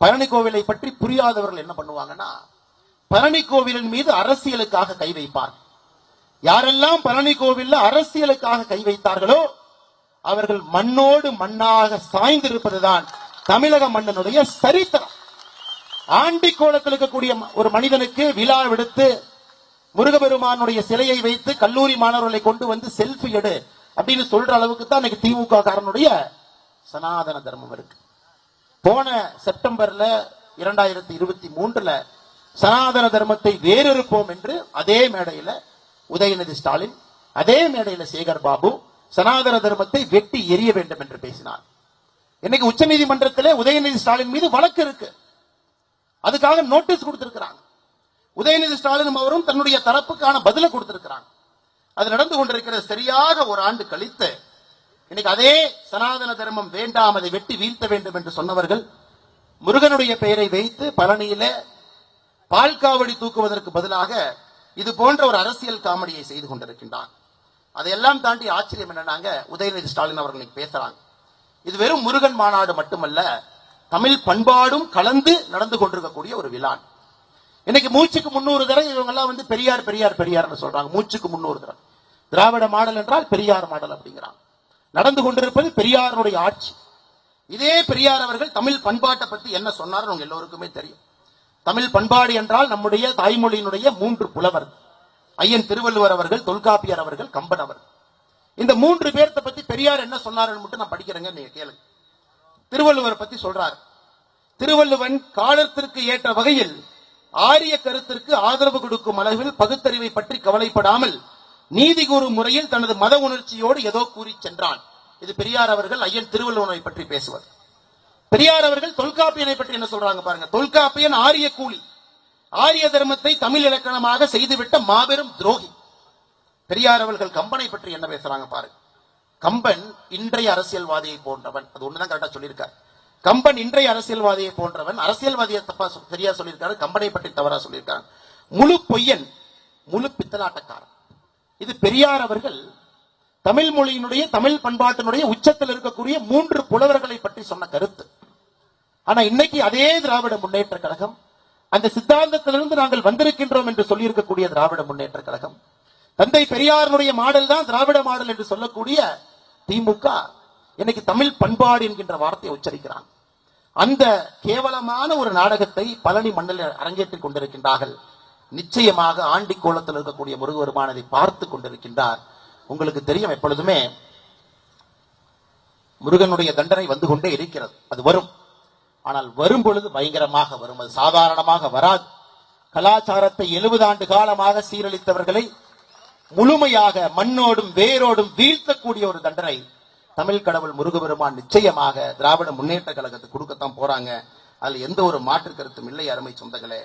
பழனி கோவிலை பற்றி புரியாதவர்கள் என்ன பண்ணுவாங்கன்னா பழனி கோவிலின் மீது அரசியலுக்காக கை வைப்பார். யாரெல்லாம் பழனி கோவில்ல அரசியலுக்காக கை வைத்தார்களோ அவர்கள் மண்ணோடு மண்ணாக சாய்ந்திருப்பதுதான் தமிழக மன்னனுடைய சரித்திரம். ஆண்டி கோலத்தில் இருக்கக்கூடிய ஒரு மனிதனுக்கு விழா விடுத்து முருகபெருமானுடைய சிலையை வைத்து கல்லூரி மாணவர்களை கொண்டு வந்து செல்ஃபி எடு அப்படின்னு சொல்ற அளவுக்கு தான் இன்னைக்கு திமுக காரனுடைய சனாதன தர்மம் இருக்கு. போன செப்டம்பர்ல இரண்டாயிரத்தி இருபத்தி மூன்றுல சனாதன தர்மத்தை வேறறுப்போம் என்று அதே மேடையில உதயநிதி ஸ்டாலின் அதே மேடையில சேகர் பாபு சனாதன தர்மத்தை வெட்டி எறிய வேண்டும் என்று பேசினார். இன்னைக்கு உச்சநீதிமன்றத்திலே உதயநிதி ஸ்டாலின் மீது வழக்கு இருக்கு. அதுக்காக நோட்டீஸ் கொடுத்திருக்கிறாங்க. உதயநிதி ஸ்டாலின் அவரும் தன்னுடைய தரப்புக்கான பதிலை கொடுத்திருக்கிறாங்க. அது நடந்து கொண்டிருக்கிறது சரியாக ஒரு ஆண்டு கழித்து இன்னைக்கு அதே சனாதன தர்மம் வேண்டாம் அதை வெட்டி வீழ்த்த வேண்டும் என்று சொன்னவர்கள் முருகனுடைய பெயரை வைத்து பழனியில பால்காவடி தூக்குவதற்கு பதிலாக இது போன்ற ஒரு அரசியல் காமெடியை செய்து கொண்டிருக்கின்றார் அதையெல்லாம் தாண்டி ஆச்சரியம் என்னன்னாங்க உதயநிதி ஸ்டாலின் அவர்கள் பேசுறாங்க. இது வெறும் முருகன் மாநாடு மட்டுமல்ல தமிழ் பண்பாடும் கலந்து நடந்து கொண்டிருக்கக்கூடிய ஒரு விழா இன்னைக்கு மூச்சுக்கு முன்னூறு தடவை இவங்க எல்லாம் வந்து பெரியார் பெரியார் பெரியார்னு சொல்றாங்க. மூச்சுக்கு முன்னூறு தடவை. திராவிட மாடல் என்றால் பெரியார் மாடல் அப்படிங்கிறாங்க. நடந்து கொண்டிருப்பது பெரியாருடைய ஆட்சி. இதே பெரியார் அவர்கள் தமிழ் பண்பாட்டை பத்தி என்ன சொன்னார் உங்க எல்லோருக்குமே தெரியும். தமிழ் பண்பாடு என்றால் நம்முடைய தாய்மொழியினுடைய மூன்று புலவர். ஐயன் திருவள்ளுவர் அவர்கள் தொல்காப்பியர் அவர்கள் கம்பன் அவர். இந்த மூன்று பேர்த்த பத்தி பெரியார் என்ன சொன்னாருன்னு மட்டும் நான் படிக்கிறேங்க நீங்க கேளுங்க. திருவள்ளுவர் பத்தி சொல்றார். திருவள்ளுவன் காலத்திற்கு ஏற்ற வகையில் ஆரிய கருத்திற்கு ஆதரவு கொடுக்கும் அளவில் பகுத்தறிவை பற்றி கவலைப்படாமல் நீதி கூறும் முறையில் தனது மத உணர்ச்சியோடு ஏதோ கூறி சென்றான். இது பெரியார் அவர்கள் ஐயன் திருவள்ளுவனை பற்றி பேசுவார். பெரியார் அவர்கள் தொல்காப்பியனை பற்றி என்ன சொல்றாங்க பாருங்க. தொல்காப்பியன் ஆரிய கூலி. ஆரிய தர்மத்தை தமிழ் இலக்கணமாக செய்துவிட்ட மாபெரும் துரோகி. பெரியார் அவர்கள் கம்பனை பற்றி என்ன பேசுறாங்க பாருங்க கம்பன் இன்றைய அரசியல்வாதியை போன்றவன். அது ஒண்ணுதான் கரெக்டா சொல்லியிருக்காரு. கம்பன் இன்றைய அரசியல்வாதியை போன்றவன். அரசியல்வாதியை தப்பா சரியா சொல்லியிருக்காரு. கம்பனை பற்றி தவறா சொல்லியிருக்காங்க. முழு பொய்யன் முழு பித்தலாட்டக்காரன். இது பெரியார் அவர்கள் தமிழ் மொழியினுடைய தமிழ் பண்பாட்டினுடைய உச்சத்தில் இருக்கக்கூடிய மூன்று புலவர்களை பற்றி சொன்ன கருத்து. ஆனா இன்னைக்கு அதே திராவிட முன்னேற்ற கழகம் அந்த சித்தாந்தத்திலிருந்து நாங்கள் வந்திருக்கின்றோம் என்று சொல்லியிருக்கக்கூடிய திராவிட முன்னேற்ற கழகம் தந்தை பெரியாருடைய மாடல் தான் திராவிட மாடல் என்று சொல்லக்கூடிய திமுக இன்னைக்கு தமிழ் பண்பாடு என்கின்ற வார்த்தையை உச்சரிக்கிறான் அந்த கேவலமான ஒரு நாடகத்தை பழனி மண்ணில் அரங்கேற்றிக் கொண்டிருக்கின்றார்கள். நிச்சயமாக ஆண்டி கோலத்தில் இருக்கக்கூடிய முருகபெருமானதை பார்த்து கொண்டிருக்கின்றார். உங்களுக்கு தெரியும் எப்பொழுதுமே முருகனுடைய தண்டனை வந்து கொண்டே இருக்கிறது. அது வரும். ஆனால் வரும் பொழுது பயங்கரமாக வரும். அது சாதாரணமாக வராது. கலாச்சாரத்தை எழுபது ஆண்டு காலமாக சீரழித்தவர்களை முழுமையாக மண்ணோடும் வேரோடும் வீழ்த்தக்கூடிய ஒரு தண்டனை தமிழ் கடவுள் முருகபெருமான் நிச்சயமாக திராவிட முன்னேற்ற கழகத்துக்கு கொடுக்கத்தான் போறாங்க. அதுல எந்த ஒரு மாற்று கருத்தும் இல்லை அருமை சொந்தங்களே.